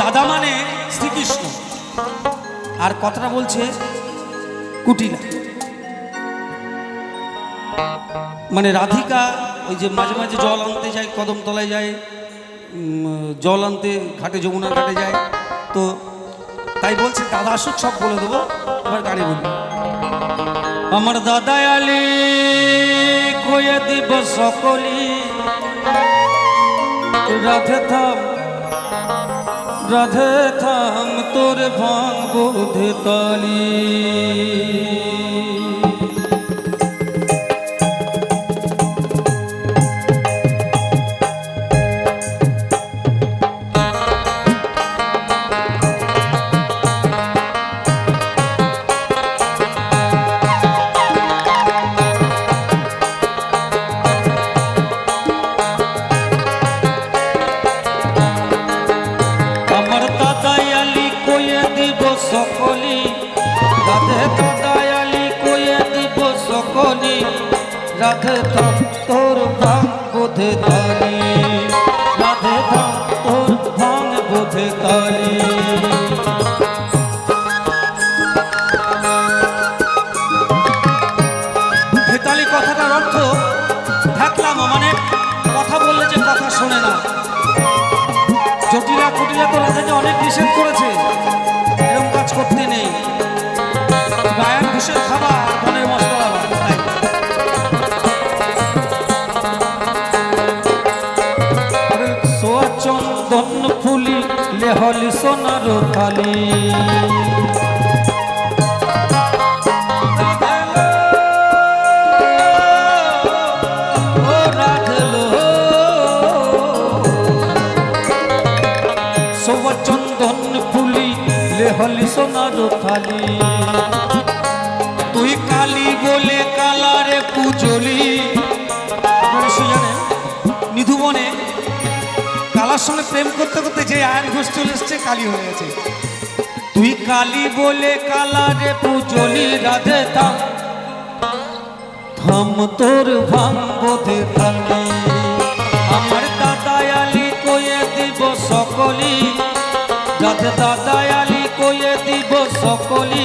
দাদা মানে শ্রীকৃষ্ণ। আর কথাটা বলছে কুটিলা। মানে রাধিকা ওই যে মাঝে মাঝে জল আনতে যায় কদমতলায় যায় জল আনতে ঘাটে যমুনা ঘাটে যায়। তো তাই বলছে, দাদা আসুক, সব বলে দেবো, এবার গানে বলব আমার দাদা আলী, কয়ে দিব সকলি রাধে থাম রাধে থাম তোর ভাঙ বোধে রাধে দাদাই আলী কয়ে দিব সকলি। রাধে থাম তোর ভাঙ বোধে তালি। রাধে থাম তোর ভাঙ বোধে তালি। কথাটার অর্থ থাকলাম মানে কথা বললে যে কথা শোনে না। জটিলা কুটিলা তো রাজাকে অনেক নিষেধ করেছে। ফুলি লেহলি সোনার থালি চন্দন ফুলি লেহলি সোনার থালি তুই কালি বলে কালারে পুজলি। কালার সঙ্গে প্রেম করতে করতে যে আয়ন ঘোষ চলে এসছে, কালি হয়ে গেছে। তুই কালি বলে কালারে পুজলি, রাধে থাম। থাম তোর ভাঙ বোধে আমার দাদা আলি কয়ে দিব সকলি। রাধে দাদা আলি কয়ে দিব সকলি।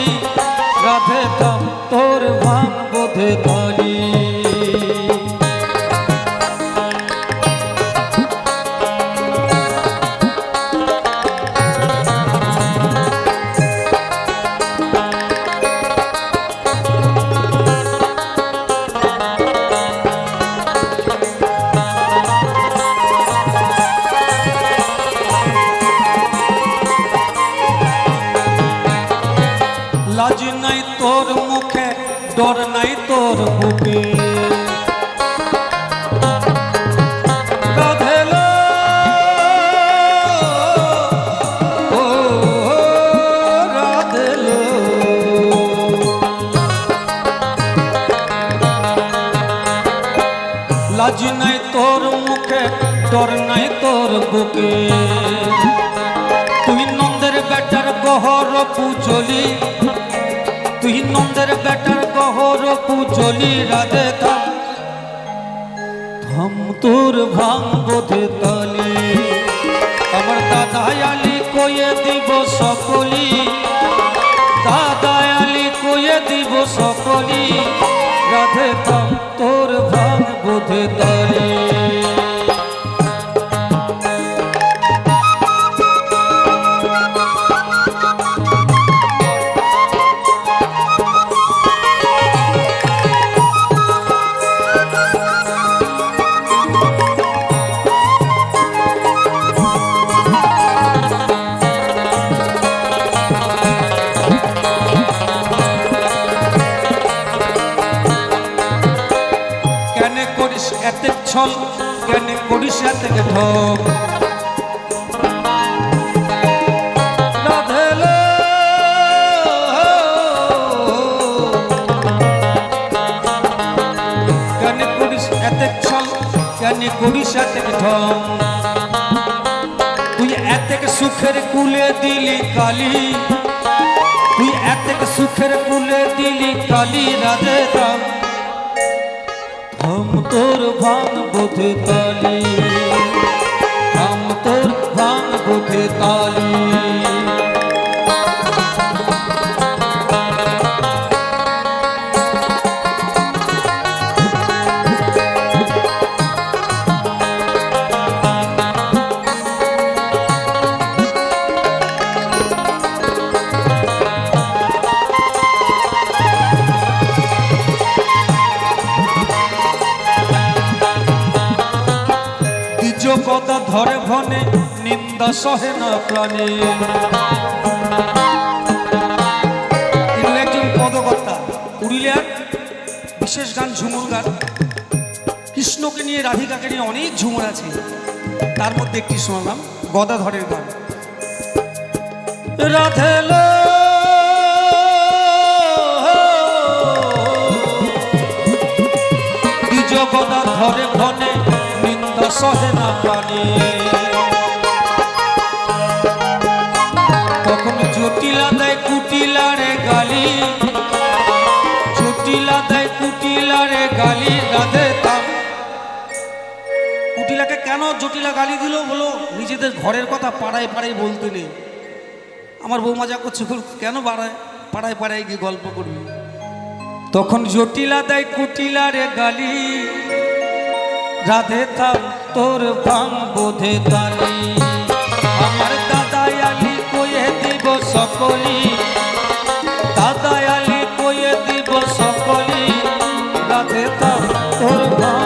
লাজ নাই তোর মুখে, ডর নাই তোর বুকে। লাজ নাই তোর মুখে, ডর নাই তোর বুকে পুজলি রাধে থাম থাম তোর ভাঙ বোধে তালি। আমার দাদায়ালি কয়ে দিব সকলি। দাদায়ালি কয়ে দিব সকলি। রাধে থাম তোর ভাঙ বোধে তালি। এত ছল কেন করিস এত ঢপ তুই এত সুখের কুলে দিলি কালি, তুই এত সুখের কুলে দিলি কালি, রাধে রাম। हम तोर भान बुध ताली हम तोर भान बुध ताली ধরে ভনে নিন্দা সহে না প্রাণে। একজন পদকর্তা পুরুলিয়ার বিশেষ গান, ঝুমুর গান। কৃষ্ণকে নিয়ে, রাধিকাকে নিয়ে অনেক ঝুমুর আছে। তার মধ্যে একটি শোনালাম, গদাধরের গান। রাধেলো সহে না প্রাণে। তখন জটিলা দেয় কুটিলারে গালি। জটিলা দেয় কুটিলারে গালি, রাধে কুটিলাকে কেন জটিলা গালি দিল বলো? নিজেদের ঘরের কথা পাড়ায় পাড়ায় বলতে নেই। আমার বৌমা যা করছে কেন বাড়ায় পাড়ায় পাড়ায় গিয়ে গল্প করবি? তখন জটিলা দেয় কুটিলা রে গালি। রাধে থাম তোর ভাঙ বোধে তারি আমার দাদায়ালি কয়ে দিব সকলি। আলি কয়ে দিব সকলি। রাধে থাম তোর ভাঙ